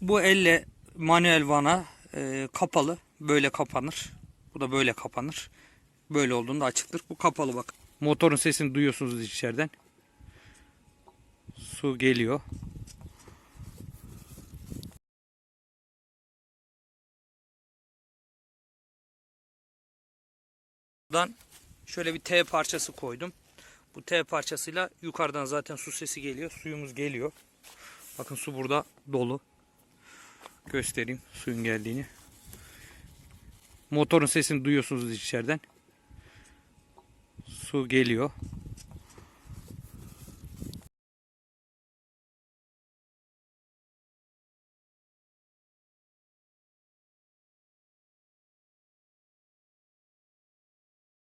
Bu elle manuel vana e, kapalı. Böyle kapanır. Bu da böyle kapanır. Böyle olduğunda açıktır. Bu kapalı bak. Motorun sesini duyuyorsunuz içeriden. Su geliyor. Buradan şöyle bir T parçası koydum. Bu T parçasıyla yukarıdan zaten su sesi geliyor. Suyumuz geliyor. Bakın su burada dolu. Göstereyim suyun geldiğini. Motorun sesini duyuyorsunuz içeriden. Su geliyor.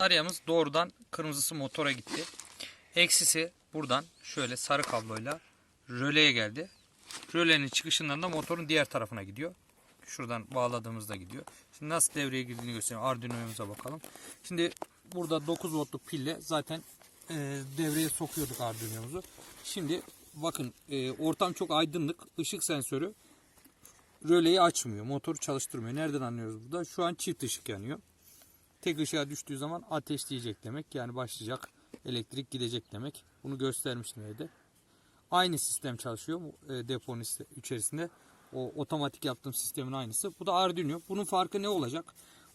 Bataryamız doğrudan kırmızısı motora gitti. Eksisi buradan şöyle sarı kabloyla röleye geldi. Rölenin çıkışından da motorun diğer tarafına gidiyor. Şuradan bağladığımızda gidiyor. Şimdi nasıl devreye girdiğini göstereyim. Arduino'muza bakalım. Şimdi burada 9 voltluk pille zaten e, devreye sokuyorduk Arduino'muzu. Şimdi bakın e, ortam çok aydınlık. Işık sensörü röleyi açmıyor. Motoru çalıştırmıyor. Nereden anlıyoruz burada? Şu an çift ışık yanıyor. Tek ışığa düştüğü zaman ateşleyecek demek. Yani başlayacak. Elektrik gidecek demek. Bunu göstermiştim evde. Aynı sistem çalışıyor e, deponun içerisinde. O otomatik yaptığım sistemin aynısı. Bu da Arduino. Bunun farkı ne olacak?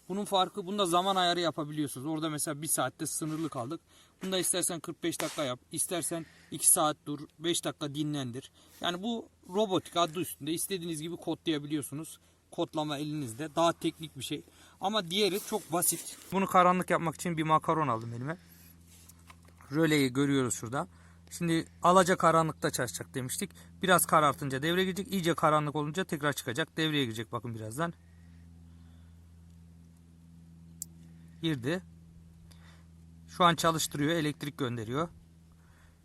Bunun farkı bunda zaman ayarı yapabiliyorsunuz. Orada mesela bir saatte sınırlı kaldık. Bunda istersen 45 dakika yap, istersen 2 saat dur, 5 dakika dinlendir. Yani bu robotik adı üstünde istediğiniz gibi kodlayabiliyorsunuz. Kodlama elinizde. Daha teknik bir şey. Ama diğeri çok basit. Bunu karanlık yapmak için bir makaron aldım elime. Röleyi görüyoruz şurada. Şimdi alaca karanlıkta çalışacak demiştik. Biraz karartınca devreye girecek. İyice karanlık olunca tekrar çıkacak. Devreye girecek bakın birazdan. Girdi. Şu an çalıştırıyor. Elektrik gönderiyor.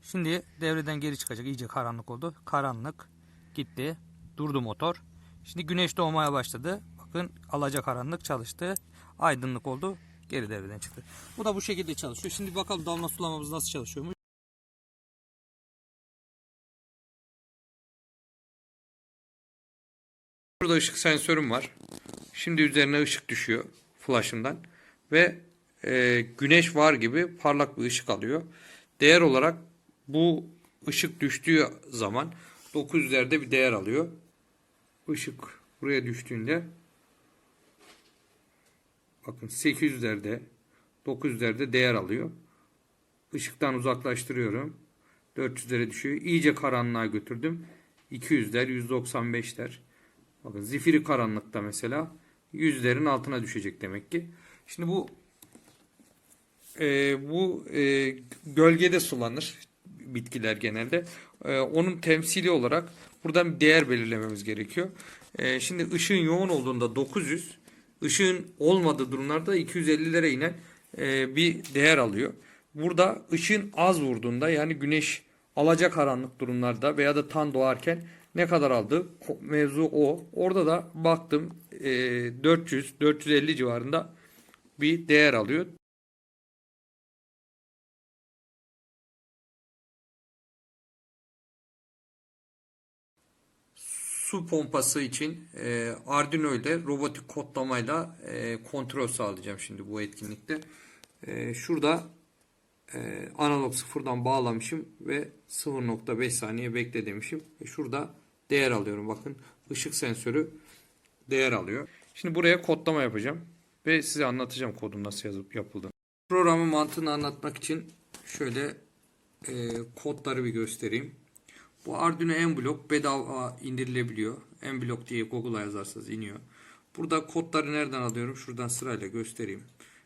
Şimdi devreden geri çıkacak. İyice karanlık oldu. Karanlık. Gitti. Durdu motor. Şimdi güneş doğmaya başladı. Bakın alaca karanlık çalıştı. Aydınlık oldu. Geri devreden çıktı. Bu da bu şekilde çalışıyor. Şimdi bakalım damla sulamamız nasıl çalışıyormuş. Burada ışık sensörüm var. Şimdi üzerine ışık düşüyor flash'ımdan ve e, güneş var gibi parlak bir ışık alıyor. Değer olarak bu ışık düştüğü zaman 900'lerde bir değer alıyor. Işık buraya düştüğünde bakın 800'lerde 900'lerde değer alıyor. Işıktan uzaklaştırıyorum. 400'lere düşüyor. İyice karanlığa götürdüm. 200'ler, 195'ler. Bakın zifiri karanlıkta mesela yüzlerin altına düşecek demek ki. Şimdi bu e, bu e, gölgede sulanır bitkiler genelde. E, onun temsili olarak buradan bir değer belirlememiz gerekiyor. E, şimdi ışığın yoğun olduğunda 900, ışığın olmadığı durumlarda 250'lere inen e, bir değer alıyor. Burada ışığın az vurduğunda yani güneş alacakaranlık durumlarda veya da tan doğarken ne kadar aldı? Mevzu o. Orada da baktım e, 400-450 civarında bir değer alıyor. Su pompası için e, Arduino ile robotik kodlamayla e, kontrol sağlayacağım şimdi bu etkinlikte. E, şurada e, analog sıfırdan bağlamışım ve 0.5 saniye bekle demişim. E, şurada değer alıyorum. Bakın ışık sensörü değer alıyor. Şimdi buraya kodlama yapacağım ve size anlatacağım kodun nasıl yazıp yapıldığını. Programın mantığını anlatmak için şöyle e, kodları bir göstereyim. Bu Arduino M-Block bedava indirilebiliyor. M-Block diye Google'a yazarsanız iniyor. Burada kodları nereden alıyorum? Şuradan sırayla göstereyim.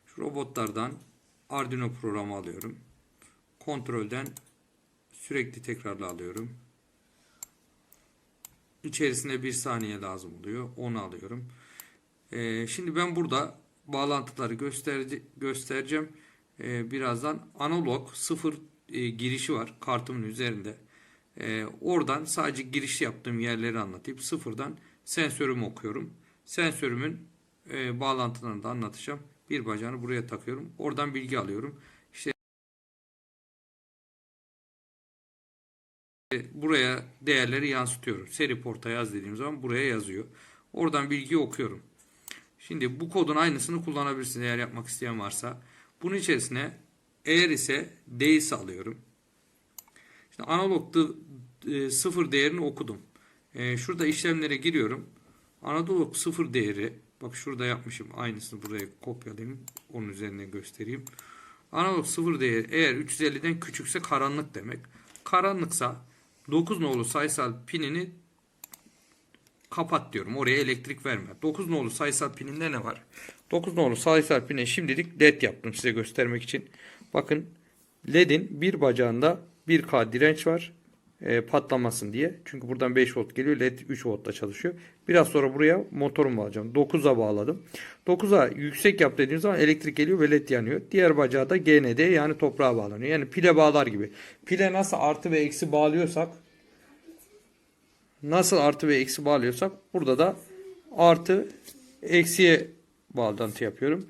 Şu robotlardan Arduino programı alıyorum. Kontrolden sürekli tekrarla alıyorum. İçerisinde bir saniye lazım oluyor. Onu alıyorum. Ee, şimdi ben burada bağlantıları gösterce- göstereceğim. Ee, birazdan analog sıfır e, girişi var kartımın üzerinde. Ee, oradan sadece giriş yaptığım yerleri anlatayım. Sıfırdan sensörümü okuyorum. Sensörümün e, bağlantılarını da anlatacağım. Bir bacağını buraya takıyorum. Oradan bilgi alıyorum. Buraya değerleri yansıtıyorum. Seri porta yaz dediğim zaman buraya yazıyor. Oradan bilgiyi okuyorum. Şimdi bu kodun aynısını kullanabilirsiniz eğer yapmak isteyen varsa. Bunun içerisine eğer ise değilse alıyorum. Şimdi analogda e, sıfır değerini okudum. E, şurada işlemlere giriyorum. Analog sıfır değeri bak şurada yapmışım aynısını buraya kopyalayayım. Onun üzerinden göstereyim. Analog sıfır değeri eğer 350'den küçükse karanlık demek. Karanlıksa 9 nolu sayısal pinini kapat diyorum. Oraya elektrik verme. 9 nolu sayısal pininde ne var? 9 nolu sayısal pine şimdilik led yaptım size göstermek için. Bakın ledin bir bacağında 1K direnç var. E, patlamasın diye. Çünkü buradan 5 volt geliyor. Led 3 voltta çalışıyor. Biraz sonra buraya motorumu bağlayacağım. 9'a bağladım. 9'a yüksek yap dediğim zaman elektrik geliyor ve led yanıyor. Diğer bacağı da GND yani toprağa bağlanıyor. Yani pile bağlar gibi. Pile nasıl artı ve eksi bağlıyorsak nasıl artı ve eksi bağlıyorsak burada da artı eksiye bağlantı yapıyorum.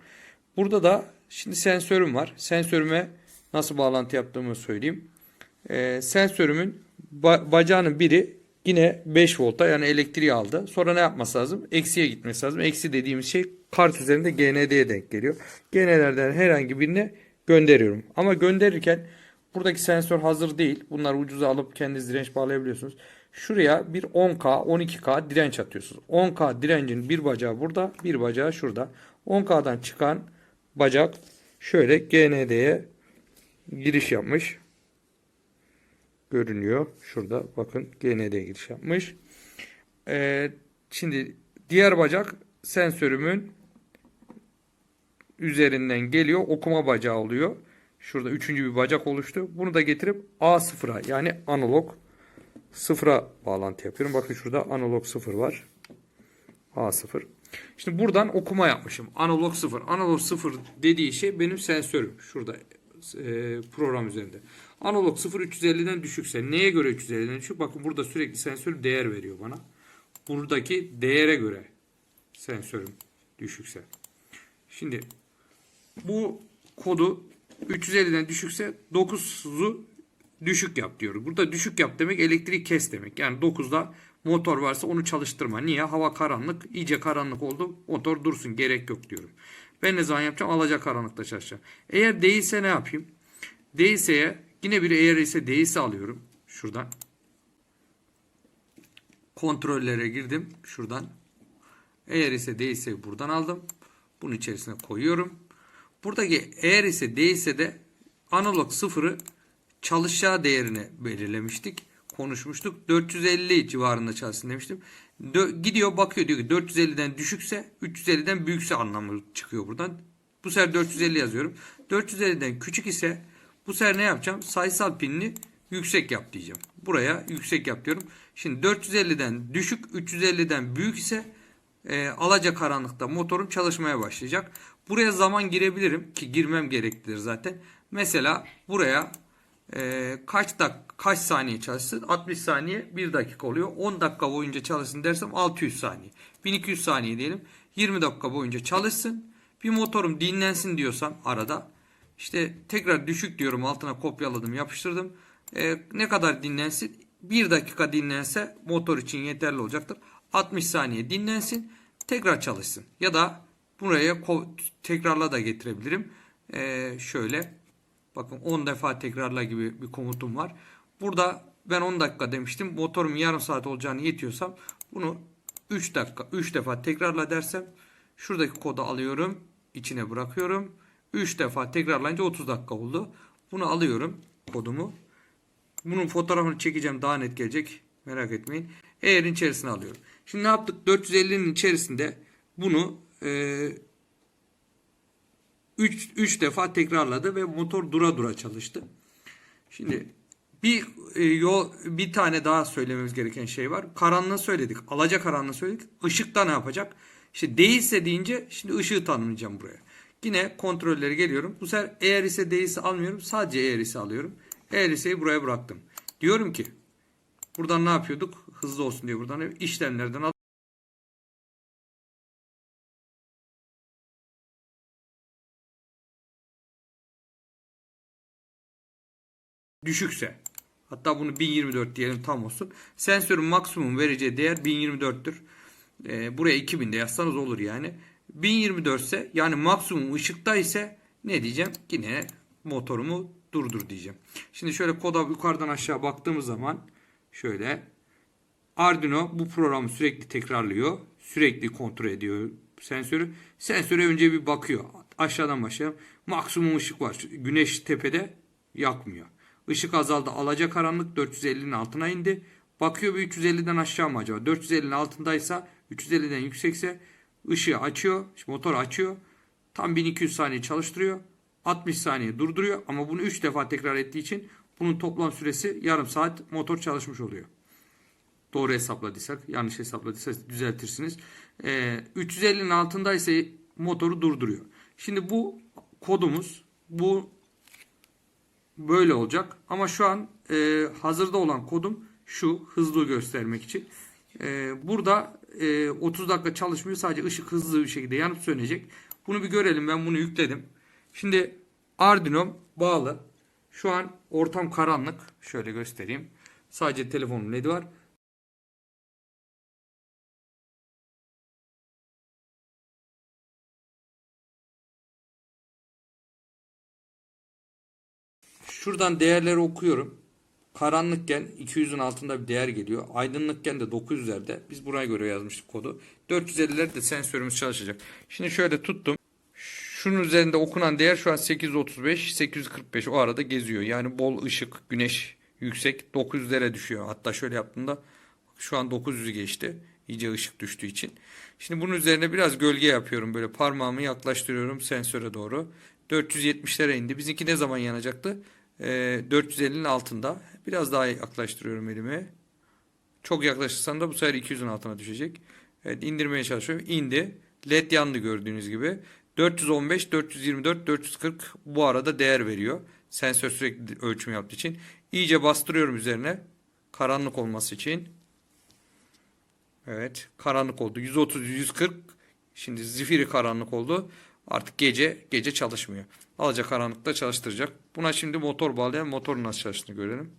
Burada da şimdi sensörüm var. Sensörüme nasıl bağlantı yaptığımı söyleyeyim. Ee, sensörümün ba- bacağının biri yine 5 volta yani elektriği aldı. Sonra ne yapması lazım? Eksiye gitmesi lazım. Eksi dediğimiz şey kart üzerinde GND'ye denk geliyor. GND'lerden herhangi birine gönderiyorum. Ama gönderirken buradaki sensör hazır değil. Bunları ucuza alıp kendiniz direnç bağlayabiliyorsunuz. Şuraya bir 10K, 12K direnç atıyorsunuz. 10K direncin bir bacağı burada, bir bacağı şurada. 10K'dan çıkan bacak şöyle GND'ye giriş yapmış. Görünüyor. Şurada bakın GND'ye giriş yapmış. Ee, şimdi diğer bacak sensörümün üzerinden geliyor. Okuma bacağı oluyor. Şurada üçüncü bir bacak oluştu. Bunu da getirip A0'a yani analog sıfıra bağlantı yapıyorum. Bakın şurada analog sıfır var. A0. Şimdi buradan okuma yapmışım. Analog sıfır. Analog sıfır dediği şey benim sensörüm. Şurada e, program üzerinde. Analog 0 350'den düşükse neye göre 350'den düşük? Bakın burada sürekli sensör değer veriyor bana. Buradaki değere göre sensörüm düşükse. Şimdi bu kodu 350'den düşükse 9'u düşük yap diyoruz. Burada düşük yap demek elektriği kes demek. Yani 9'da motor varsa onu çalıştırma. Niye? Hava karanlık. iyice karanlık oldu. Motor dursun. Gerek yok diyorum. Ben ne zaman yapacağım? Alacak karanlıkta çalışacağım. Eğer değilse ne yapayım? Değilse yine bir eğer ise değilse alıyorum. Şuradan. Kontrollere girdim. Şuradan. Eğer ise değilse buradan aldım. Bunun içerisine koyuyorum. Buradaki eğer ise değilse de analog sıfırı çalışacağı değerini belirlemiştik. Konuşmuştuk. 450 civarında çalışsın demiştim. Dö- gidiyor bakıyor diyor ki 450'den düşükse 350'den büyükse anlamı çıkıyor buradan. Bu sefer 450 yazıyorum. 450'den küçük ise bu sefer ne yapacağım? Sayısal pinini yüksek yap diyeceğim. Buraya yüksek yap diyorum. Şimdi 450'den düşük 350'den büyük ise e, alaca karanlıkta motorum çalışmaya başlayacak. Buraya zaman girebilirim ki girmem gereklidir zaten. Mesela buraya e, kaç dak kaç saniye çalışsın? 60 saniye 1 dakika oluyor. 10 dakika boyunca çalışsın dersem 600 saniye. 1200 saniye diyelim. 20 dakika boyunca çalışsın. Bir motorum dinlensin diyorsam arada işte tekrar düşük diyorum altına kopyaladım yapıştırdım. E, ne kadar dinlensin? 1 dakika dinlense motor için yeterli olacaktır. 60 saniye dinlensin. Tekrar çalışsın. Ya da buraya tekrarla da getirebilirim. E, şöyle bakın 10 defa tekrarla gibi bir komutum var. Burada ben 10 dakika demiştim. Motorum yarım saat olacağını yetiyorsam bunu 3 dakika 3 defa tekrarla dersem şuradaki kodu alıyorum. içine bırakıyorum. 3 defa tekrarlayınca 30 dakika oldu. Bunu alıyorum kodumu. Bunun fotoğrafını çekeceğim daha net gelecek. Merak etmeyin. Eğerin içerisine alıyorum. Şimdi ne yaptık? 450'nin içerisinde bunu e, 3, 3 defa tekrarladı ve motor dura dura çalıştı. Şimdi bir e, yol bir tane daha söylememiz gereken şey var. Karanlığı söyledik. Alaca karanlığı söyledik. Işıkta ne yapacak? İşte değilse deyince şimdi ışığı tanımlayacağım buraya. Yine kontrolleri geliyorum. Bu sefer eğer ise değilse almıyorum. Sadece eğer ise alıyorum. Eğer iseyi buraya bıraktım. Diyorum ki buradan ne yapıyorduk? Hızlı olsun diye buradan işlemlerden al. Düşükse. Hatta bunu 1024 diyelim tam olsun. Sensörün maksimum vereceği değer 1024'tür. Ee, buraya 2000 de yazsanız olur yani. 1024 ise yani maksimum ışıkta ise ne diyeceğim? Yine motorumu durdur diyeceğim. Şimdi şöyle koda yukarıdan aşağı baktığımız zaman şöyle Arduino bu programı sürekli tekrarlıyor. Sürekli kontrol ediyor sensörü. Sensöre önce bir bakıyor. Aşağıdan başlayalım. Maksimum ışık var. Güneş tepede yakmıyor. Işık azaldı. Alacakaranlık 450'nin altına indi. Bakıyor bir 350'den aşağı mı acaba? 450'nin altındaysa 350'den yüksekse ışığı açıyor. Motor açıyor. Tam 1200 saniye çalıştırıyor. 60 saniye durduruyor ama bunu 3 defa tekrar ettiği için bunun toplam süresi yarım saat motor çalışmış oluyor. Doğru hesapladıysak, yanlış hesapladıysak düzeltirsiniz. Ee, 350'nin altındaysa motoru durduruyor. Şimdi bu kodumuz bu böyle olacak. Ama şu an e, hazırda olan kodum şu hızlı göstermek için. E, burada e, 30 dakika çalışmıyor. Sadece ışık hızlı bir şekilde yanıp sönecek. Bunu bir görelim. Ben bunu yükledim. Şimdi Arduino bağlı. Şu an ortam karanlık. Şöyle göstereyim. Sadece telefonun ledi var. Şuradan değerleri okuyorum. Karanlıkken 200'ün altında bir değer geliyor. Aydınlıkken de 900'lerde. Biz buraya göre yazmıştık kodu. 450'lerde sensörümüz çalışacak. Şimdi şöyle tuttum. Şunun üzerinde okunan değer şu an 835, 845 o arada geziyor. Yani bol ışık, güneş yüksek 900'lere düşüyor. Hatta şöyle yaptığımda şu an 900'ü geçti. İyice ışık düştüğü için. Şimdi bunun üzerine biraz gölge yapıyorum. Böyle parmağımı yaklaştırıyorum sensöre doğru. 470'lere indi. Bizimki ne zaman yanacaktı? Ee, 450'nin altında. Biraz daha yaklaştırıyorum elimi. Çok yaklaşırsan da bu sefer 200'ün altına düşecek. Evet indirmeye çalışıyorum. İndi. LED yandı gördüğünüz gibi. 415, 424, 440 bu arada değer veriyor. Sensör sürekli ölçüm yaptığı için. İyice bastırıyorum üzerine. Karanlık olması için. Evet karanlık oldu. 130, 140. Şimdi zifiri karanlık oldu. Artık gece gece çalışmıyor. Alacak karanlıkta çalıştıracak. Buna şimdi motor bağlayan motorun nasıl çalıştığını görelim.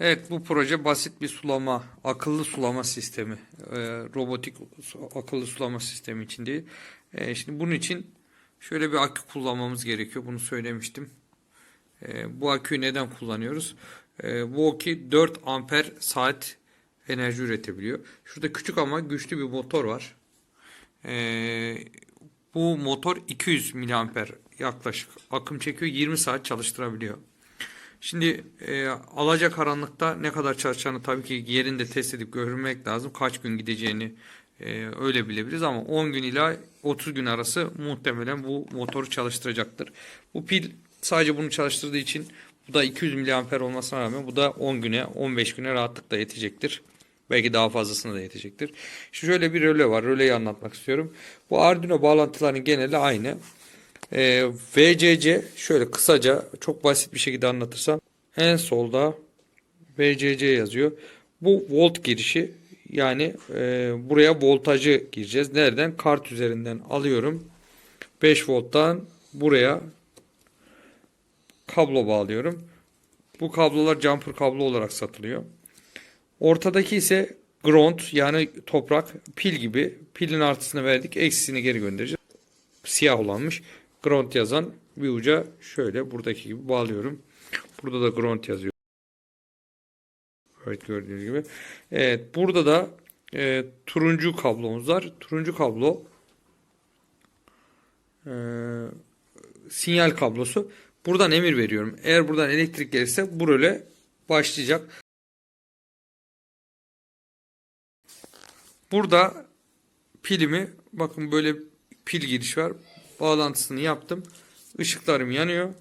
Evet bu proje basit bir sulama, akıllı sulama sistemi, e, robotik akıllı sulama sistemi için değil. E, şimdi bunun için şöyle bir akü kullanmamız gerekiyor. Bunu söylemiştim. E, bu aküyü neden kullanıyoruz? E, bu akü 4 amper saat enerji üretebiliyor. Şurada küçük ama güçlü bir motor var. E, bu motor 200 miliamper yaklaşık akım çekiyor. 20 saat çalıştırabiliyor. Şimdi e, alacakaranlıkta ne kadar çalışacağını tabii ki yerinde test edip görmek lazım. Kaç gün gideceğini e, öyle bilebiliriz ama 10 gün ila 30 gün arası muhtemelen bu motoru çalıştıracaktır. Bu pil sadece bunu çalıştırdığı için bu da 200 miliamper olmasına rağmen bu da 10 güne 15 güne rahatlıkla yetecektir. Belki daha fazlasına da yetecektir. Şu şöyle bir röle var. Röleyi anlatmak istiyorum. Bu Arduino bağlantıların geneli aynı. Ee, VCC şöyle kısaca çok basit bir şekilde anlatırsam en solda VCC yazıyor. Bu volt girişi yani e, buraya voltajı gireceğiz. Nereden? Kart üzerinden alıyorum. 5 volttan buraya kablo bağlıyorum. Bu kablolar jumper kablo olarak satılıyor. Ortadaki ise ground yani toprak pil gibi pilin artısını verdik eksisini geri göndereceğiz. Siyah olanmış ground yazan bir uca şöyle buradaki gibi bağlıyorum. Burada da ground yazıyor. Evet gördüğünüz gibi. Evet burada da e, turuncu kablomuz var. Turuncu kablo e, sinyal kablosu. Buradan emir veriyorum. Eğer buradan elektrik gelirse bu röle başlayacak. Burada pilimi bakın böyle pil giriş var. Bağlantısını yaptım. Işıklarım yanıyor.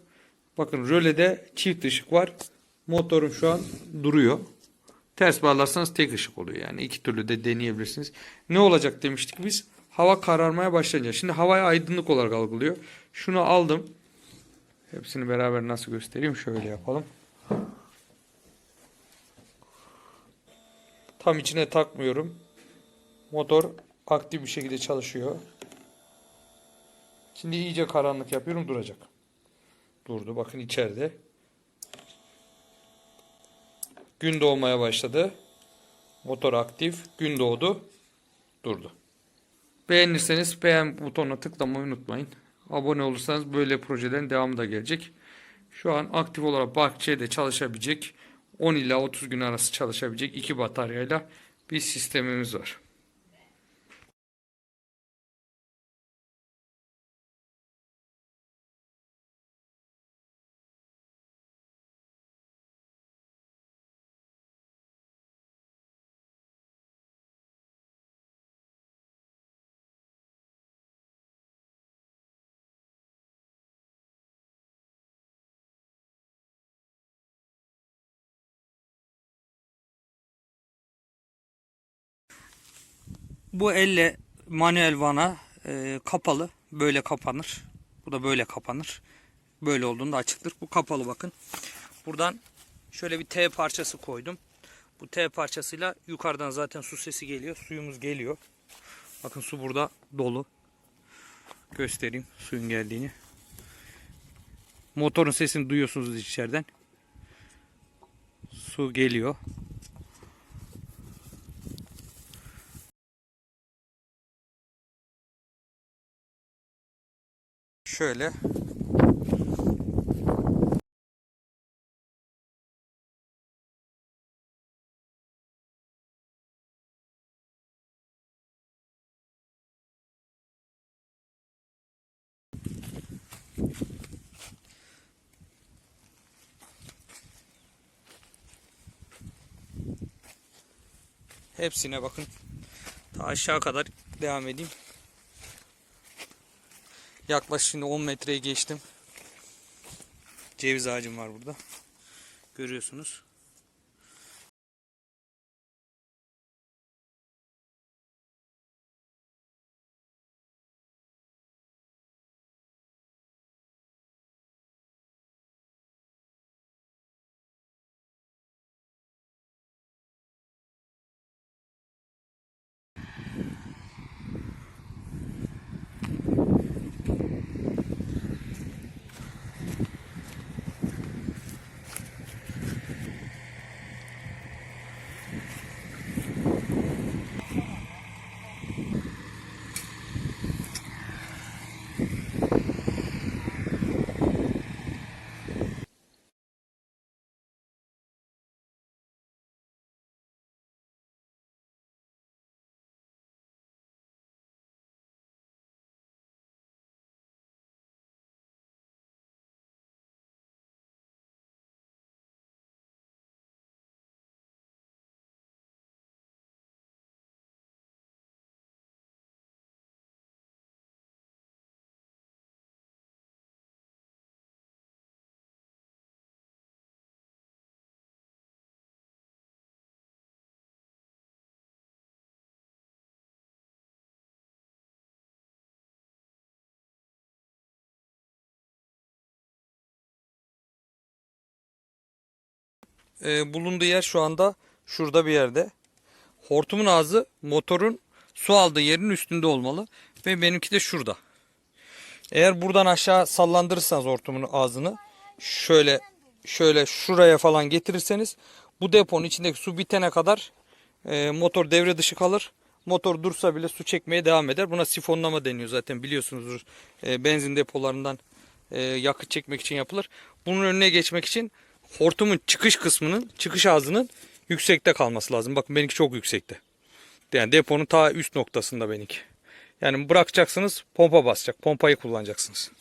Bakın rölede çift ışık var. Motorum şu an duruyor. Ters bağlarsanız tek ışık oluyor. Yani iki türlü de deneyebilirsiniz. Ne olacak demiştik biz? Hava kararmaya başlayınca. Şimdi havayı aydınlık olarak algılıyor. Şunu aldım. Hepsini beraber nasıl göstereyim? Şöyle yapalım. Tam içine takmıyorum. Motor aktif bir şekilde çalışıyor. Şimdi iyice karanlık yapıyorum duracak. Durdu bakın içeride. Gün doğmaya başladı. Motor aktif. Gün doğdu. Durdu. Beğenirseniz beğen butonuna tıklamayı unutmayın. Abone olursanız böyle projelerin devamı da gelecek. Şu an aktif olarak bahçede çalışabilecek 10 ila 30 gün arası çalışabilecek iki bataryayla bir sistemimiz var. Bu elle manuel vana e, kapalı. Böyle kapanır. Bu da böyle kapanır. Böyle olduğunda açıktır. Bu kapalı bakın. Buradan şöyle bir T parçası koydum. Bu T parçasıyla yukarıdan zaten su sesi geliyor. Suyumuz geliyor. Bakın su burada dolu. Göstereyim suyun geldiğini. Motorun sesini duyuyorsunuz içeriden. Su geliyor. Şöyle. Hepsine bakın. Ta aşağı kadar devam edeyim. Yaklaşık şimdi 10 metreyi geçtim. Ceviz ağacım var burada. Görüyorsunuz. Ee, bulunduğu yer şu anda şurada bir yerde. Hortumun ağzı motorun su aldığı yerin üstünde olmalı. Ve benimki de şurada. Eğer buradan aşağı sallandırırsanız hortumun ağzını şöyle şöyle şuraya falan getirirseniz bu deponun içindeki su bitene kadar e, motor devre dışı kalır. Motor dursa bile su çekmeye devam eder. Buna sifonlama deniyor zaten biliyorsunuzdur. E, benzin depolarından e, yakıt çekmek için yapılır. Bunun önüne geçmek için hortumun çıkış kısmının, çıkış ağzının yüksekte kalması lazım. Bakın benimki çok yüksekte. Yani deponun ta üst noktasında benimki. Yani bırakacaksınız pompa basacak. Pompayı kullanacaksınız.